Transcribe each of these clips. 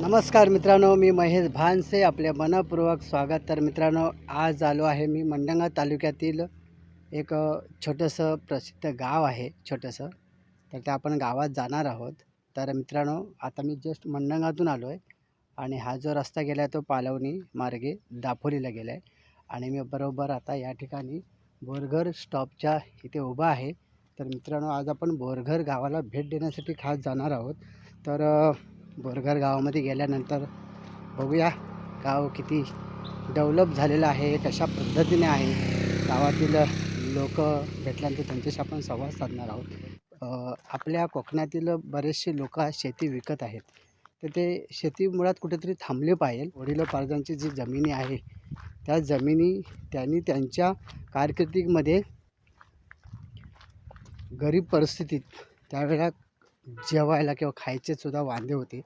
नमस्कार मित्रांनो मी महेश भानसे आपले मनपूर्वक स्वागत. तर मित्रांनो आज आलो आहे मी मंडंगा तालुक्यातील एक छोटंसं प्रसिद्ध गाव आहे छोटंसं. तर त्या आपण गावात जाणार आहोत. तर मित्रांनो आता मी जस्ट मंडंगातून आलो आहे आणि हा जो रस्ता गेला आहे तो पालवणी मार्गे दापोलीला गेला आहे आणि मी बरोबर आता या ठिकाणी बोरघर स्टॉपच्या इथे उभा आहे. तर मित्रांनो आज आपण बोरघर गावाला भेट देण्यासाठी खास जाणार आहोत. तर बोरघर गावामध्ये गेल्यानंतर बघूया गाव किती डेव्हलप झालेलं आहे कशा पद्धतीने आहे. गावातील लोक भेटल्यानंतर त्यांच्याशी आपण संवाद साधणार आहोत. आपल्या कोकणातील बरेचसे लोक शेती विकत आहेत. तर ते शेती मुळात कुठेतरी थांबले पाहिजे. वडिलोपार्जांची जी जमिनी आहे त्या जमिनी त्यांनी त्यांच्या कारकिर्दीमध्ये गरीब परिस्थितीत त्यावेळेला जेवायला किंवा खायचेसुद्धा वांदे होते.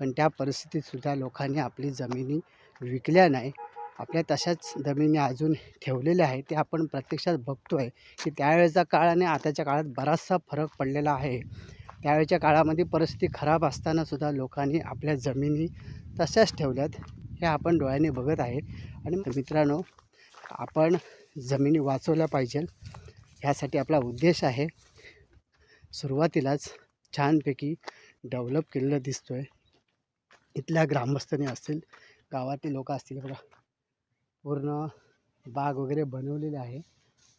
पण त्या परिस्थितीतसुद्धा लोकांनी आपली जमिनी विकल्या नाही. आपल्या तशाच जमिनी अजून ठेवलेल्या आहेत. ते आपण प्रत्यक्षात बघतो आहे की त्यावेळेचा काळ आणि आताच्या काळात बराचसा फरक पडलेला आहे. त्यावेळेच्या काळामध्ये परिस्थिती खराब असतानासुद्धा लोकांनी आपल्या जमिनी तशाच ठेवल्यात हे आपण डोळ्याने बघत आहे. आणि मित्रांनो आपण जमिनी वाचवल्या पाहिजे ह्यासाठी आपला उद्देश आहे. सुरुवातीलाच छानपैकी डेव्हलप केलेलं दिसतो आहे इथल्या ग्रामस्थांनी असतील गावातील लोक असतील बघा. पूर्ण बाग वगैरे बनवलेली आहे.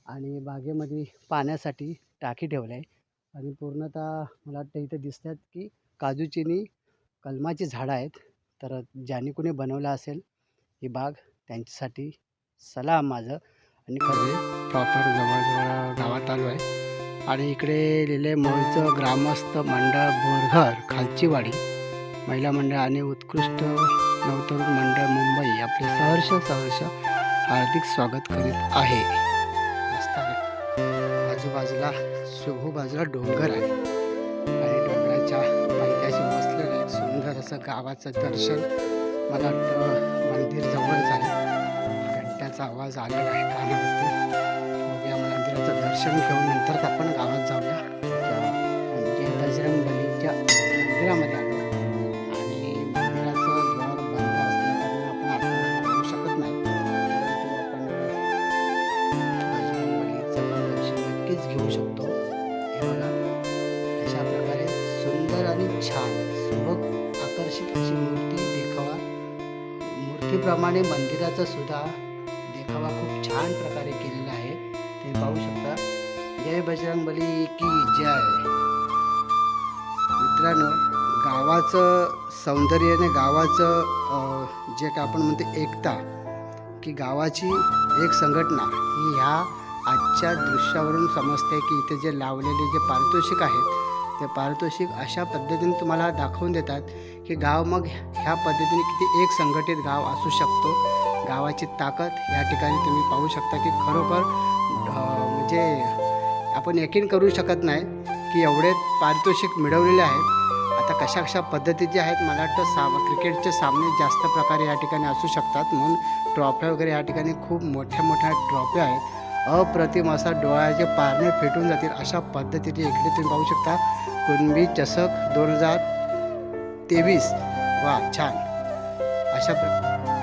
आणि बागेमध्ये पाण्यासाठी टाकी ठेवलं आहे. आणि पूर्णतः मला वाटतं इथं दिसतात की काजूचिनी कलमाची झाडं आहेत. तर ज्याने कोणी बनवलं असेल ही बाग त्यांच्यासाठी सलाम माझं. आणि खरं प्रॉपर जवळजवळ गावात आलो आहे. आणि इकडे लिहिले मूळचं ग्रामस्थ मंडळ बोरघर खालचीवाडी. महिला मंडळ आणि उत्कृष्ट नवतरुण मंडळ मुंबई आपले सहर्ष सहर्ष हार्दिक स्वागत करीत आहे. बाजूला आजूबाजूला बाजूला डोंगर आहे. आणि डोंगराच्या पायथ्याशी बसलेलं एक सुंदर असं गावाचं दर्शन मला वाटतं मंदिर जवळच आहे. घंट्याचा आवाज आलेला आहे. कानावरती बघूया मंदिराचं दर्शन घेऊन नंतर आपण गावात जाऊया. त्याचप्रमाणे मंदिराचा सुद्धा देखावा खूप छान प्रकारे केलेला आहे. ते पाहू शकता. जय बजरंग बली की जय. मित्रांनो गावाचं सौंदर्य आणि गावाचं जे काय आपण म्हणतो एकता की गावाची एक संघटना ही ह्या आजच्या दृश्यावरून समजते की इथे जे लावलेले जे पारितोषिक आहेत ते पारितोषिक अशा पद्धतीने तुम्हाला दाखवून देतात की गाव मग ह्या पद्धतीने किती एक संघटित गाव असू शकतो. गावाची ताकद या ठिकाणी तुम्ही पाहू शकता की खरोखर म्हणजे आपण यकीन करू शकत नाही की एवढे पारितोषिक मिळवलेले आहेत. आता कशा कशा पद्धतीचे आहेत मला वाटतं साम क्रिकेटचे सामने जास्त प्रकारे या ठिकाणी असू शकतात. म्हणून ट्रॉफ्या वगैरे या ठिकाणी खूप मोठ्या मोठ्या ट्रॉफ्या आहेत. अप्रतिम असा डोळ्याचे पारणे फेटून जातील अशा पद्धतीचे इकडे तुम्ही पाहू शकता. कुणबी चषक दोन हजार तेवीस. वा छान. अशा प्रकारे.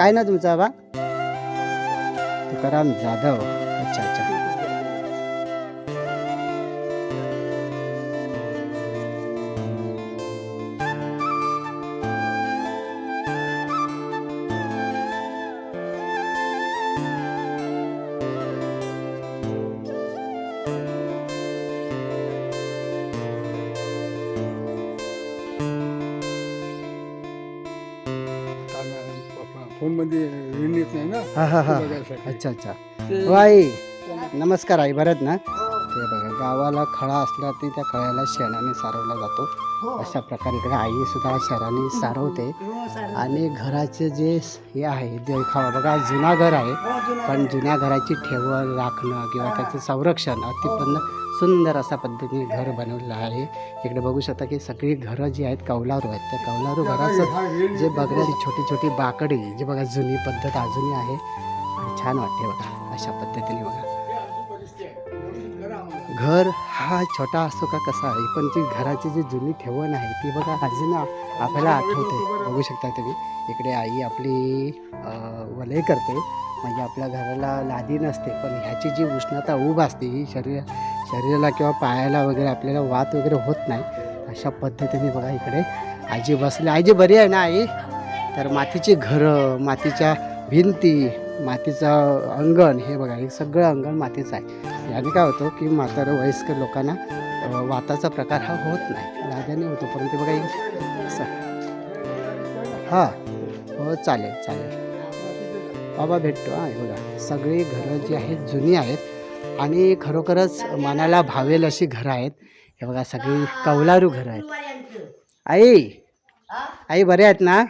काय ना तुमचा बा तुकाराम जाधव. मध्ये ऋण येत नाही ना हा हा हा. बघायसाठी. अच्छा अच्छा. हो आई नमस्कार आई बरं ना. ते बघा गावाला खळा असला की त्या खळ्याला शेणाने सारवला जातो. अशा प्रकारे इकडे आई सुद्धा शेणाने सारवते. आणि घराचे जे हे आहे देखावा बघा जुना घर आहे. पण जुन्या घराची ठेवण राखणं किंवा त्याचं संरक्षण अतिपन्न सुंदर अशा पद्धतीने घर बनवलेलं आहे. इकडे बघू शकता की सगळी घरं जी आहेत कौलारू आहेत. त्या कौलारू घराचं हा जे बघण्याची छोटी छोटी बाकडी जी बघा जुनी पद्धत अजूनही आहे. आणि छान वाटते बघा अशा पद्धतीने बघा. घर हा छोटा असतो का कसा आहे पण जी घराची जी जुनी ठेवण आहे ती बघा अजून आपल्याला आठवते. बघू शकता तुम्ही. इकडे आई आपली वलय करते. म्हणजे आपल्या घराला लादी नसते पण ह्याची जी उष्णता ऊब असते ही शरीर शरीराला किंवा पायाला वगैरे आपल्याला वात वगैरे होत नाही. अशा पद्धतीने बघा इकडे आजी बसली. आजी बरी आहे ना आई? तर मातीची घरं मातीच्या भिंती मातीचं अंगण हे बघा हे सगळं अंगण मातीचं आहे. याने काय होतं की म्हातारं वयस्कर लोकांना वाताचा प्रकार हा होत नाही. दादाने होतो परंतु बघा हे हां हो चालेल चालेल. बाबा भेटतो हां बघा. सगळी घरं जी आहेत जुनी आहेत आणि खरोखरच मनाला भावेल अशी घरं आहेत. हे बघा सगळी कौलारू घरं आहेत. आई आई बरे आहेत ना?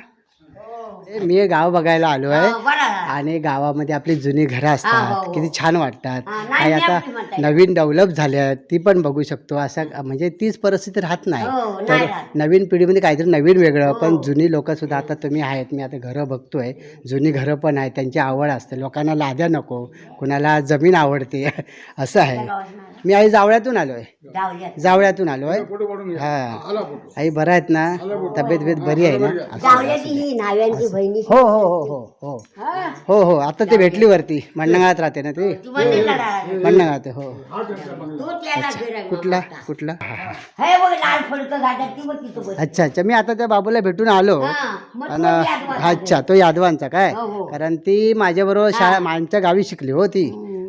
ए, मी गाव बघायला आलो आहे हो, आणि गावामध्ये आपली जुनी घरं असतात. किती छान वाटतात. काही आता नवीन डेव्हलप झाल्या ती पण बघू शकतो. असा म्हणजे तीच परिस्थिती राहत नाही. तर नवीन पिढीमध्ये काहीतरी नवीन वेगळं पण जुनी लोक सुद्धा आता तुम्ही आहेत मी आता घरं बघतोय. जुनी घरं पण आहेत त्यांची आवड असते. लोकांना लाद्या नको. कुणाला जमीन आवडते. असं आहे. मी आई जावळ्यातून आलो आहे जावळ्यातून आलो आहे फोटो काढून घ्या. हा. आला फोटो. आई बरं आहेत ना? तब्येत बियेत बरी आहे ना? असं- जावल्याची ही नाव्यांची बहिणी हो हो हो हो हो. हो. हो आता ते भेटली वरती मंडंगात राहते ना ते? तू. मंडंगात हो तू त्याला फिरायला कुठला? कुठला? हा, हा. हे बघ लाल फडकं झालं ती बघ तिथं बस अच्छा अच्छा. मी आता त्या बाबूला भेटून आलो. हा, मग तो आणि यादवाचा. अच्छा तो यादवांचा काय? हो, हो. कारण ती माझ्याबरोबर शाळा आमच्या गावी शिकली हो ती.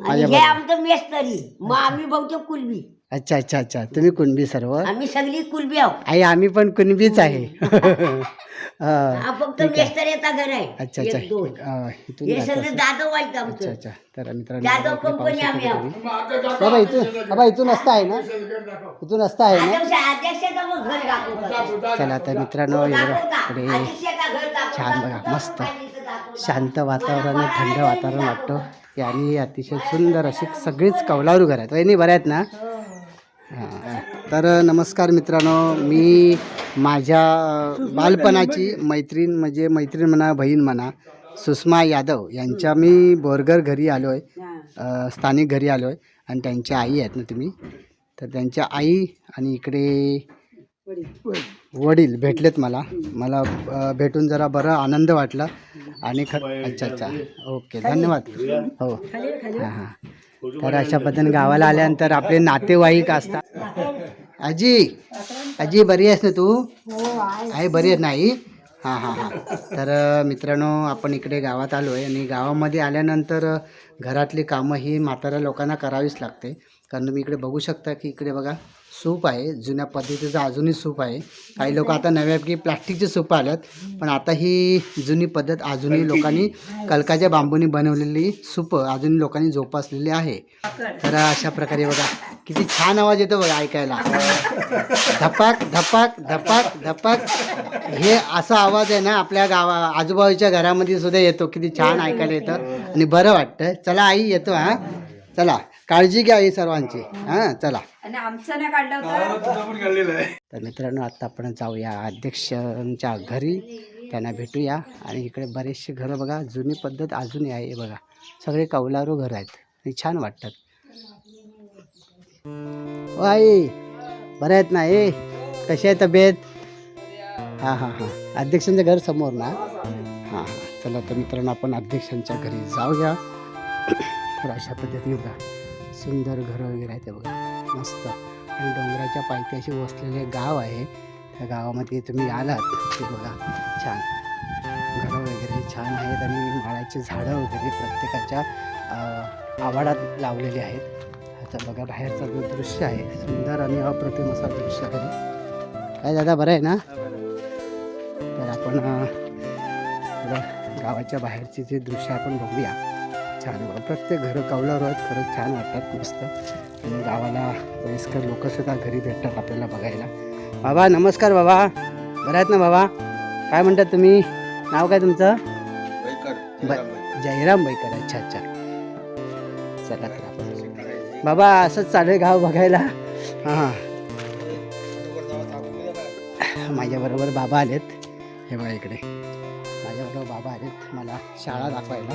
आणि हे आमचं मेस्तरी. मग आम्ही बघतो कुलबी अच्छा अच्छा अच्छा. तुम्ही कुणबी सर्व? आम्ही सगळी कुलबी आहोत. आई आम्ही पण कुणबीच आहे. हा, हा फक्त मेस्तर येता घर आहे अच्छा अच्छा एक, दोन. अं, इथून हे जात सगळं असेल. दादव आहेत अच्छा आमचं अच्छा तर मित्रांनो जाधव इकडे पाहू कंपनी शकता आम्ही आहोत. तुम्ही. मग आता जाता. बाबा इथून बाबा इथून असता आहे ना इथून असता आहे ना अध्यक्ष अध्यक्षाचं मग घर दाखवतात चला तर मित्रांनो इकडे दाखवता. इकडे अध्यक्षाचं घर दाखवतात. छान बघा, मस्त. शांत वातावरण आहे, थंड वातावरण वाटतं आणि अतिशय सुंदर अशी सगळीच कौलारू घर आहेत वहिनी बऱ्या आहेत ना हां. तर नमस्कार मित्रांनो मी माझ्या बालपणाची मैत्रीण म्हणजे मैत्रीण म्हणा बहीण म्हणा सुषमा यादव यांच्या मी बोरगर घरी आलो आहे स्थानिक घरी आलो आहे आणि त्यांच्या आई आहेत ना तुम्ही? तर त्यांच्या आई आणि इकडे वडील. भेटलेत मला. मला भेटून जरा बरं आनंद वाटला आणि ख अच्छा अच्छा. ओके धन्यवाद. हो. हां हां. तर अशा पद्धतीने गावाला आल्यानंतर आपले नातेवाईक असतात. आजी आजी बरी आहेस ना तू? आहे बरी आहेस नाही हां हां हां. तर मित्रांनो आपण इकडे गावात आलो आहे आणि गावामध्ये आल्यानंतर घरातली कामं ही म्हाताऱ्या लोकांना करावीच लागते. कारण तुम्ही इकडे बघू शकता की इकडे बघा सूप आहे जुन्या पद्धतीचं अजूनही सूप आहे. काही लोक आता नव्यापैकी प्लास्टिकचे सूप आल्यात पण आता ही जुनी पद्धत अजूनही लोकांनी कलकाच्या बांबूनी बनवलेली सूप अजूनही लोकांनी जोपासलेली आहे. तर अशा प्रकारे बघा किती छान आवाज येतो बघा ऐकायला. धपाक धपाक धपाक धपाक. हे असा आवाज आहे ना आपल्या गावा आजूबाजूच्या घरामध्ये सुद्धा येतो किती छान ऐकायला येतं. आणि बरं वाटतं. चला आई येतो हां. चला काळजी घ्या आई सर्वांची. हां चला. आणि आमचं नाही काढलं होतं. तुझा पण काढलेला आहे. तर मित्रांनो आता आपण जाऊया अध्यक्षांच्या घरी. त्यांना भेटूया. आणि इकडे बरेचसे घरं बघा जुनी पद्धत अजूनही आहे. हे बघा सगळे कौलारू घरं आहेत. आणि छान वाटतात. ओ आई बरं आहेत ना ए? कशी आहे तब्येत? हां हां हां. अध्यक्षांचं घर समोर ना? हां. चला तर मित्रांनो आपण अध्यक्षांच्या घरी जाऊया. तर अशा पद्धतीने बघा. सुंदर घरं वगैरे आहेत ते बघा. मस्त. आणि डोंगराच्या पायथ्याशी वसलेले गाव आहे. त्या गावामध्ये तुम्ही आलात ते बघा. छान. घरं वगैरे छान आहेत आणि माळाची झाडं वगैरे प्रत्येकाच्या आवाडात लावलेली आहेत. आता बघा बाहेरचा जो दृश्य आहे सुंदर आणि अप्रतिम असा दृश्य आहे. काय दादा बरं आहे ना? तर आपण गावाच्या बाहेरचे जे दृश्य आपण बघूया. छान प्रत्येक घरं कौलावर आहेत खरंच छान वाटतात मस्त. आणि गावाला वयस्कर लोकंसुद्धा घरी भेटतात आपल्याला बघायला. बाबा नमस्कार बाबा. बरं आहेत ना बाबा? काय म्हणतात तुम्ही? नाव काय तुमचं? जयराम बैकर अच्छा अच्छा. चला तर आपण बाबा असंच चालू आहे गाव बघायला. हां. माझ्याबरोबर बाबा आलेत. हे बघा इकडे. माझ्याबरोबर बाबा आलेत. मला शाळा दाखवायला.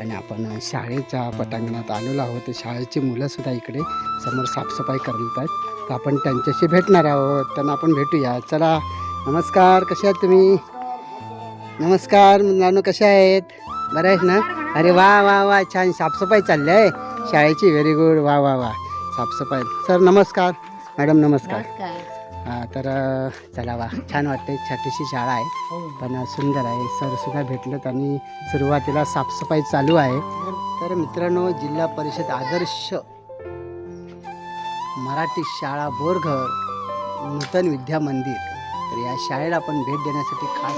आणि आपण शाळेच्या पटांगणात आलेलो आहोत. तर शाळेची मुलंसुद्धा इकडे समोर साफसफाई करत आहेत. तर आपण त्यांच्याशी भेटणार आहोत. त्यांना आपण भेटूया. चला नमस्कार. कसे आहात तुम्ही? नमस्कार. नानू कसे आहेत? बरं आहेत ना? अरे वा वा वा. छान. साफसफाई चालली आहे शाळेची व्हेरी गुड. वा वा वा. साफसफाई. सर नमस्कार. मॅडम नमस्कार. तर चला वा. छान वाटते छोटीशी शाळा आहे. पण सुंदर आहे. सर सुद्धा भेटलेत आणि सुरुवातीला साफसफाई चालू आहे. तर मित्रांनो जिल्हा परिषद आदर्श मराठी शाळा बोरघर नूतन विद्या मंदिर. तर या शाळेला आपण भेट देण्यासाठी खास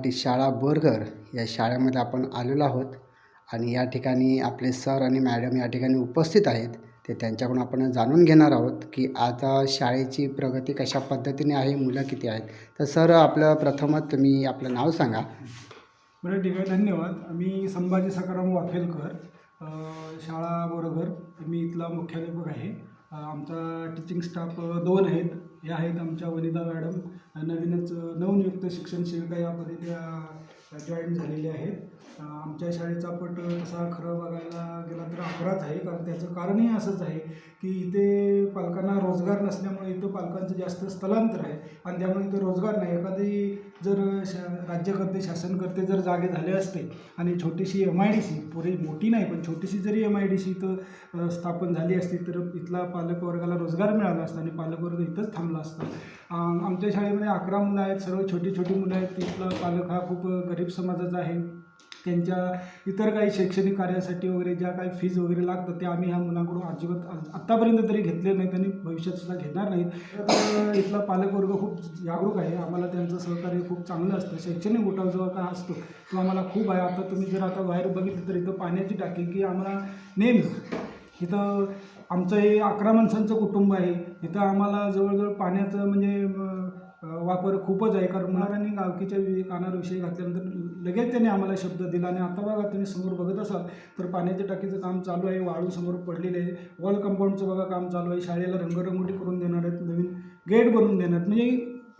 मराठी शाळा बोरघर या शाळेमध्ये आपण आलेलो आहोत. आणि या ठिकाणी आपले सर आणि मॅडम या ठिकाणी उपस्थित आहेत. ते त्यांच्याकडून आपण जाणून घेणार आहोत की आता शाळेची प्रगती कशा पद्धतीने आहे मुलं किती आहेत. तर सर आपलं प्रथमच तुम्ही आपलं नाव सांगा. बरं ठीक आहे. धन्यवाद. मी संभाजी सकाराम वाफेलकर शाळा बरोबर मी इथला मुख्याध्यापक आहे. आमचा टीचिंग स्टाफ दोन आहेत. या आहेत आमच्या वनिता मॅडम. नवीनच नवनियुक्त शिक्षण सेविका या पदी त्या जॉईन झालेल्या आहेत. आमच्या शाळेचा पट तसा खरं बघायला गेला तर अकराच आहे. कारण त्याचं कारणही असंच आहे की इथे पालकांना रोजगार नसल्यामुळे इथं पालकांचं जास्त स्थलांतर आहे. आणि त्यामुळे इथं रोजगार नाही. एखादी जर शा राज्यकर्ते शासनकर्ते जर जागे झाले असते आणि छोटीशी एम आय डी सी पुरी मोठी नाही पण छोटीशी जरी एम आय डी सी इथं स्थापन झाली असती तर इथला पालकवर्गाला रोजगार मिळाला असता आणि पालकवर्ग इथंच थांबला असता. आमच्या शाळेमध्ये अकरा मुलं आहेत सर्व छोटी छोटी मुलं आहेत. तिथला पालक हा खूप गरीब समाजाचा आहे. त्यांच्या इतर काही शैक्षणिक कार्यासाठी वगैरे ज्या काही फीज वगैरे लागतात त्या आम्ही ह्या मुलांकडून अजिबात आत्तापर्यंत तरी घेतले नाहीत आणि भविष्यात सुद्धा घेणार नाहीत. तर इथला पालकवर्ग खूप जागरूक आहे. आम्हाला त्यांचं सहकार्य खूप चांगलं असतं. शैक्षणिक उठाव जो काय असतो तो आम्हाला खूप आहे. आता तुम्ही जर आता बाहेर बघितलं तर इथं पाण्याची टाकी की आम्हाला नेहमी इथं आमचं हे अकरा माणसांचं कुटुंब आहे. इथं आम्हाला जवळजवळ पाण्याचं म्हणजे वापर खूपच आहे. कारण मुलांनी गावकीच्या कानावर विषय घातल्यानंतर लगेच त्यांनी आम्हाला शब्द दिला आणि आता बघा तुम्ही समोर बघत असाल तर पाण्याच्या टाकीचं काम चालू आहे वाळू समोर पडलेले आहे. वॉल कंपाऊंडचं बघा काम चालू आहे. शाळेला रंगरंगोटी करून देणार आहेत नवीन गेट बनवून देणार म्हणजे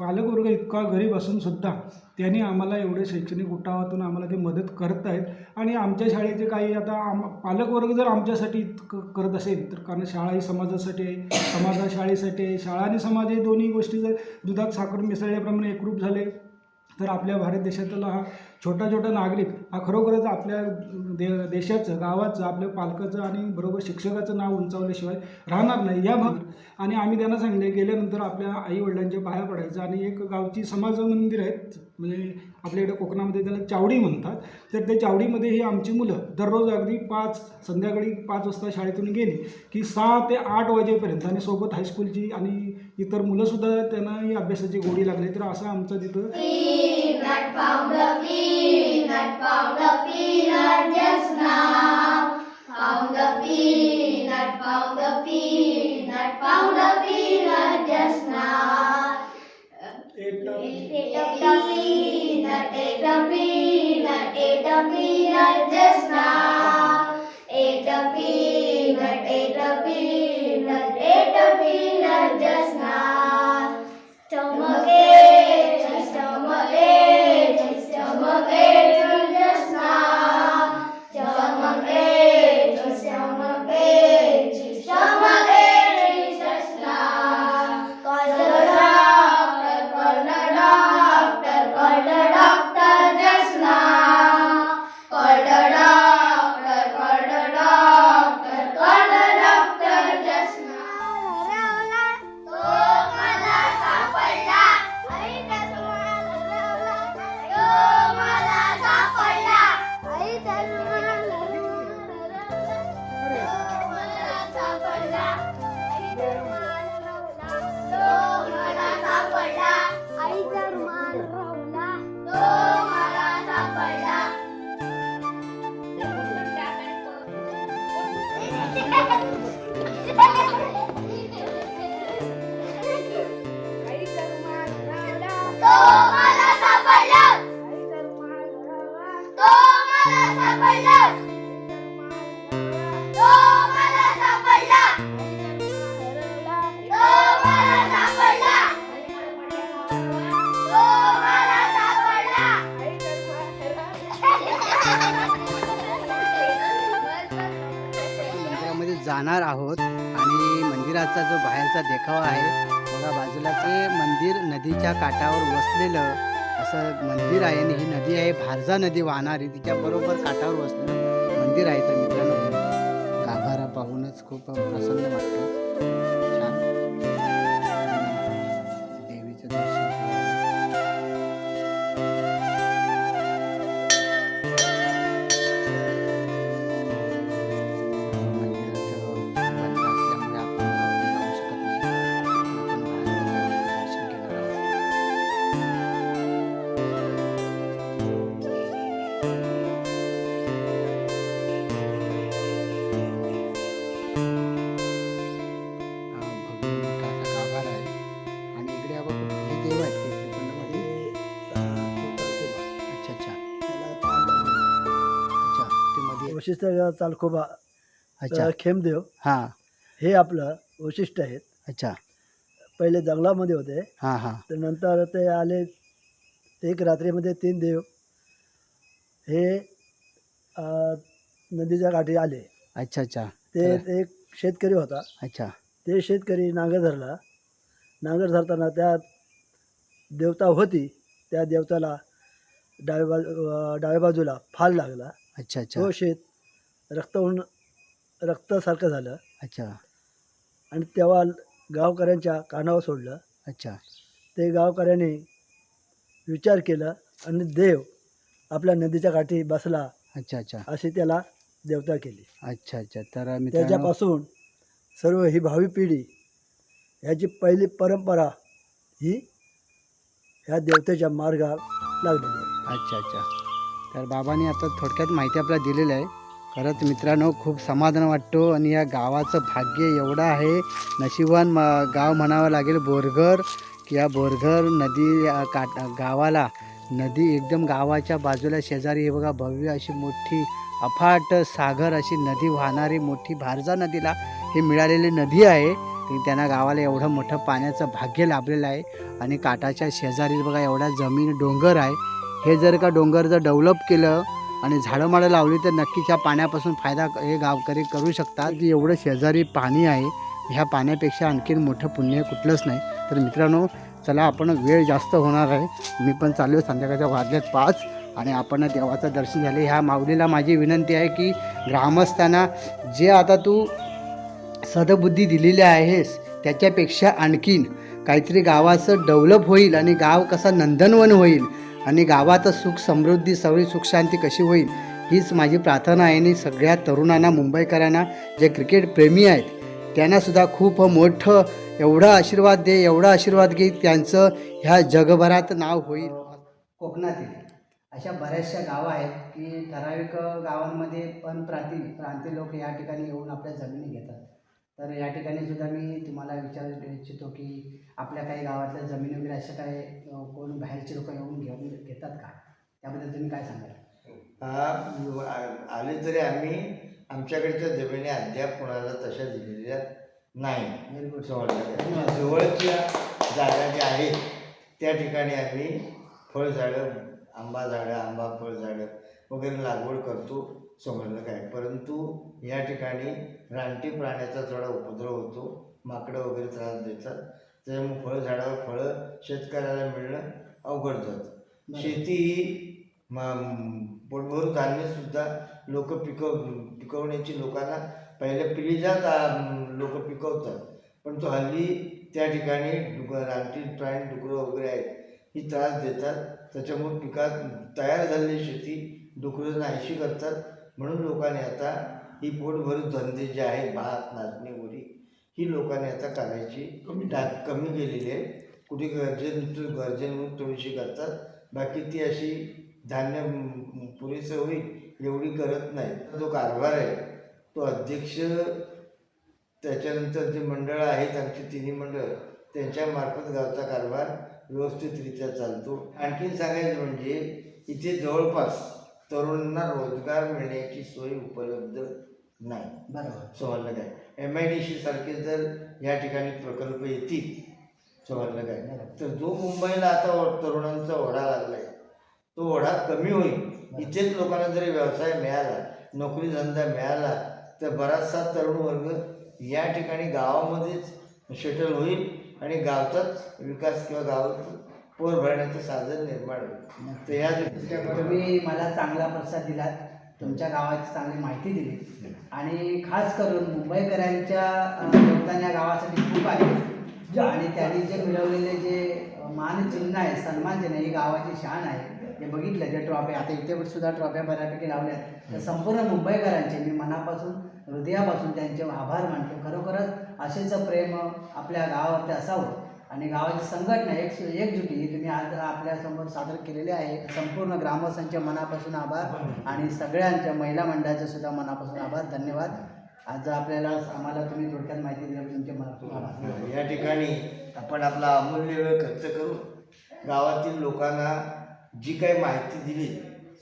पालकवर्ग इतका गरीब असून सुद्धा त्यांनी आम्हाला एवढे शैक्षणिक उठावातून आम्हाला ते मदत करत आहेत आणि आमच्या शाळेचे काही आता आम पालकवर्ग जर आमच्यासाठी इतकं करत असेल तर कारण शाळा ही समाजासाठी आहे. समाजा शाळेसाठी आहे. शाळा आणि समाज हे दोन्ही गोष्टी जर दुधात साखर मिसळल्याप्रमाणे एकरूप झाले तर आपल्या भारत देशातला हा छोटा छोटा नागरिक हा खरोखरच आपल्या दे देशाचं गावाचं आपल्या पालकाचं आणि बरोबर शिक्षकाचं नाव उंचावल्याशिवाय राहणार नाही. या भाग आणि आम्ही त्यांना सांगले गेल्यानंतर आपल्या आईवडिलांच्या पाया पडायचं आणि एक गावची समाज मंदिर आहेत म्हणजे आपल्याकडे कोकणामध्ये त्याला चावडी म्हणतात. तर त्या चावडीमध्ये ही आमची मुलं दररोज अगदी पाच संध्याकाळी पाच वाजता शाळेतून गेली की सहा ते आठ वाजेपर्यंत आणि सोबत हायस्कूलची आणि इतर मुलंसुद्धा त्यांना ही अभ्यासाची गोडी लागली. तर असं आमचं तिथं not just जाणार आहोत आणि मंदिराचा जो बाहेरचा देखावा आहे बघा बाजूला ते मंदिर नदीच्या काठावर वसलेलं असं मंदिर आहे आणि ही नदी आहे. भारजा नदी वाहणारी. तिच्या बरोबर काठावर वसलेलं मंदिर आहे तर मित्रांनो गाभारा पाहूनच खूप प्रसन्न वाटतं. वशिष्ठ चालखोबा अच्छा. अ, खेमदेव हां. हे आपलं वशिष्ठ आहेत. अच्छा. पहिले जंगलामध्ये होते. हां हां. तर नंतर ते आले ते एक रात्रीमध्ये तीन देव हे अ, नदीच्या काठी आले. अच्छा अच्छा. ते एक शेतकरी होता. अच्छा. ते शेतकरी नांगर धरला. नांगर धरताना त्या देवता होती. त्या देवताला डाव्या बाजू अ, डाव्या बाजूला फाल लागला. अच्छा अच्छा. तो शेत रक्त होऊन रक्तासारखं झालं. अच्छा. आणि तेव्हा गावकऱ्यांच्या कानावर सोडलं. अच्छा. ते गावकऱ्यांनी विचार केला आणि देव आपल्या नदीच्या काठी बसला. अच्छा अच्छा. अशी त्याला देवता केली. अच्छा अच्छा. तर मित्रांनो त्याच्यापासून सर्व ही भावी पिढी ह्याची पहिली परंपरा ही ह्या देवतेच्या मार्गात लागलेली आहे. अच्छा अच्छा. तर बाबांनी आता थोडक्यात माहिती आपल्याला दिलेली आहे. खरंच मित्रांनो खूप समाधान वाटतो आणि या गावाचं भाग्य एवढं आहे. नशिबान म गाव म्हणावं लागेल बोरघर की या बोरघर नदी काट गावाला नदी एकदम गावाच्या बाजूला शेजारी हे बघा भव्य अशी मोठी अफाट सागर अशी नदी वाहणारी मोठी भारजा नदीला ही मिळालेली नदी आहे. त्यांना गावाला एवढं मोठं पाण्याचं भाग्य लाभलेलं आहे. आणि काठाच्या शेजारी बघा एवढा जमीन डोंगर आहे. हे जर का डोंगर जर डेव्हलप केलं आणि झाडं माडं लावली तर नक्कीच ह्या पाण्यापासून फायदा हे गावकरी करू शकतात. की एवढं शेजारी पाणी आहे ह्या पाण्यापेक्षा आणखीन मोठं पुण्य कुठलंच नाही. तर मित्रांनो चला आपण वेळ जास्त होणार आहे. मी पण चालू आहे संध्याकाळच्या वाजल्यात पाच आणि आपण देवाचं दर्शन झाले ह्या माऊलीला माझी विनंती आहे की ग्रामस्थांना जे आता तू सदबुद्धी दिलेली आहेस त्याच्यापेक्षा आणखीन काहीतरी गावाचं डेव्हलप होईल आणि गाव कसा नंदनवन होईल आणि गावातच सुख समृद्धी सगळी सुखशांती कशी होईल हीच माझी प्रार्थना आहे. आणि सगळ्या तरुणांना मुंबईकरांना जे क्रिकेट प्रेमी आहेत त्यांनासुद्धा खूप मोठं एवढा आशीर्वाद दे एवढा आशीर्वाद घे त्यांचं ह्या जगभरात नाव होईल. कोकणातील अशा बऱ्याचशा गावं आहेत की ठराविक गावांमध्ये पण प्रांती प्रांतीय लोक या ठिकाणी येऊन आपल्या जमिनी घेतात. तर या ठिकाणी सुद्धा मी तुम्हाला विचारू इच्छितो की आपल्या काही गावातल्या जमिनी वगैरे अशा काय अ, कोण बाहेरचे लोक येऊन घेऊन घेतात का? त्याबद्दल तुम्ही काय सांगाल? हा आले तरी आम्ही आमच्याकडच्या जमिनी अद्याप कोणाला तशा दिलेल्या नाही. जवळच्या जवळच्या जागा ज्या आहेत त्या ठिकाणी आम्ही फळझाडं आंबा झाडं आंबा फळझाडं वगैरे लागवड करतो समजलं काय? परंतु या ठिकाणी रानटी प्राण्याचा थोडा उपद्रव होतो माकडं वगैरे त्रास देतात. त्याच्यामुळे फळझाडावर फळं शेतकऱ्याला मिळणं अवघड जातं. शेती ही म- पोटभर धान्यसुद्धा लोक पिकव पिकवण्याची लोकांना पहिल्या पिढीजात लोक पिकवतात. पण तो हल्ली त्या ठिकाणी रानटी प्राणी डुकरं वगैरे आहेत ही त्रास देतात. त्याच्यामुळे पिकात तयार झालेली शेती डुकरं नाहीशी करतात. म्हणून लोकांनी आता ही पोटभर धंदे जे आहेत भात नाचणी उडी ही लोकांनी आता करायची टा कमी केलेली आहे. कुठे गरजेनुसार गरजेनुसार थोडीशी करतात बाकी ती अशी धान्य पुरेसं होईल एवढी करत नाही. जो कारभार आहे. तो अध्यक्ष त्याच्यानंतर जे मंडळं आहेत आमची तिन्ही मंडळ त्यांच्यामार्फत गावचा कारभार व्यवस्थितरित्या चालतो. आणखीन सांगायचं म्हणजे इथे जवळपास तरुणांना रोजगार मिळण्याची सोय उपलब्ध नाही. बरोबर. समजलं काय? एम आय डी सी सारखे जर या ठिकाणी प्रकल्प येतील समजलं काय तर जो मुंबईला आता तरुणांचा ओढा लागलाय तो ओढा कमी होईल. इथेच लोकांना जरी व्यवसाय मिळाला नोकरी धंदा मिळाला तर बराचसा तरुण वर्ग या ठिकाणी गावामध्येच सेटल होईल आणि गावचाच विकास किंवा गावाचं पोर भरण्याचं साधन निर्माण होईल. तर या तुम्ही मला चांगला प्रतिसाद दिलात. तुमच्या गावाची चांगली माहिती दिली. आणि खास करून मुंबईकरांच्या योगदान या गावासाठी खूप आहे. आणि त्यांनी जे मिळवलेले जे मानचिन्ह आहे सन्मान चिन्ह ही गावाची शान आहे. हे बघितलं जे ट्रॉफी आता इथे सुद्धा ट्रॉफ्या बऱ्यापैकी लावल्या आहेत. तर संपूर्ण मुंबईकरांचे मी मनापासून हृदयापासून त्यांचे आभार मानतो. खरोखरच असेच प्रेम आपल्या गावावरती असावं. आणि गावाची संघटना एक एकजुटी ही तुम्ही आज आपल्यासमोर सादर केलेली आहे. संपूर्ण ग्रामस्थांच्या मनापासून आभार आणि सगळ्यांच्या महिला मंडळाचे सुद्धा मनापासून आभार. धन्यवाद. आज आपल्याला आम्हाला तुम्ही थोडक्यात माहिती दिली तुमच्या मनापासून आभार. या ठिकाणी आपण आपला अमूल्य वेळ खर्च करून गावातील लोकांना जी काही माहिती दिली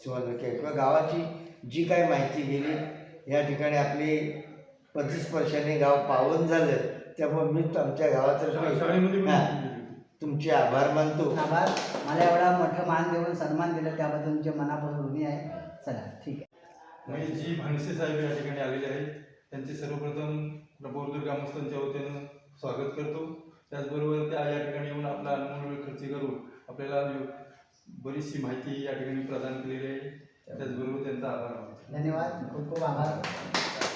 शिवाजी की किंवा गावाची जी काही माहिती दिली या ठिकाणी आपली प्रतिस्पर्शाने गाव पावन झालं. त्यामुळे मी आमच्या गावातर्फे हां, तुमचे आभार मानतो. आभार. मला एवढा मोठं मान देऊन सन्मान दिलं त्याबद्दल तुमचे मनापासून ऋणी आहे. चला ठीक आहे. मी जी भानसे साहेब या ठिकाणी आलेले आहेत त्यांचे सर्वप्रथम प्रबोधर ग्रामस्थांच्या वतीनं स्वागत करतो. त्याचबरोबर त्या या ठिकाणी येऊन आपला अनमोल वेळ खर्च करून आपल्याला बरीचशी माहिती या ठिकाणी प्रदान केलेली आहे. त्याचबरोबर त्यांचा आभार मानतो. धन्यवाद. खूप खूप आभार.